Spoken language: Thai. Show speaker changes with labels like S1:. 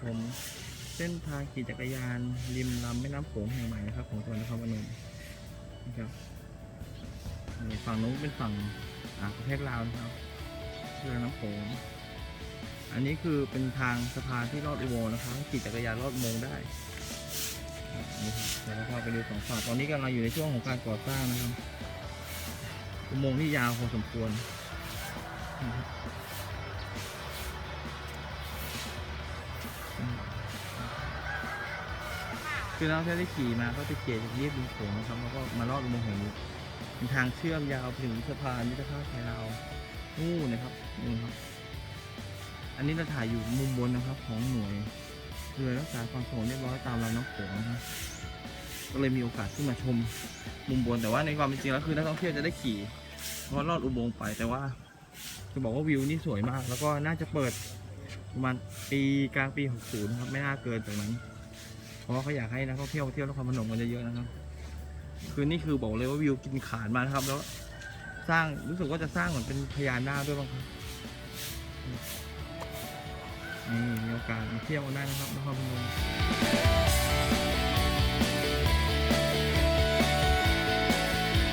S1: ชม เส้นทางขี่จักรยาน ริมลำแม่น้ำโขงแห่งใหม่นะครับของจังหวัดนครพนมนะครับฝั่งนู้นเป็นฝั่งอาประเทศลาวนะครับเรือน้ำโขงอันนี้คือเป็นทางสะพานที่ลอดอุโมงค์นะครับขี่จักรยานลอดอุโมงค์ได้นี่ครับเดี๋ยวเราพาไปดูสองฝั่งตอนนี้กำลังอยู่ในช่วงของการก่อสร้างนะครับอุโมงค์ที่ยาวพอสมควรนะครับ คือนักท่องเที่ยวที่ขี่มาก็จะเขี่ยจากเรียบริมโขงนะครับแล้วก็มาลอดอุโมงค์แห่งนี้เป็นทางเชื่อมยาวถึงสะพานมิตรภาพไทยลาวนู่นนะครับนี่ครับ อันนี้เราถ่ายอยู่มุมบนนะครับ ของหน่วยเรือรักษาความสงบเรียบร้อยตามลำน้ำโขงนะครับก็เลยมีโอกาสขึ้นมาชมมุมบนแต่ว่าในความเป็นจริงแล้วคือนักท่องเที่ยวจะได้ขี่เพราะลอดอุโมงค์ไปแต่ว่าจะบอกว่าวิวนี่สวยมาก แล้วก็น่าจะเปิดประมาณปีกลางปี 60 นะครับ ไม่น่าเกินจากนั้น เพราะว่าเขาอยากให้นักท่องเที่ยวเที่ยวนครพนมกันเยอะๆนะครับ คือนี่คือบอกเลยว่าวิวกินขาดมานะครับ แล้วสร้างรู้สึกว่าจะสร้างเหมือนเป็นพญานาคด้วยบ้างครับนี่มีโอกาสมาเที่ยวกันได้นะครับนครพนม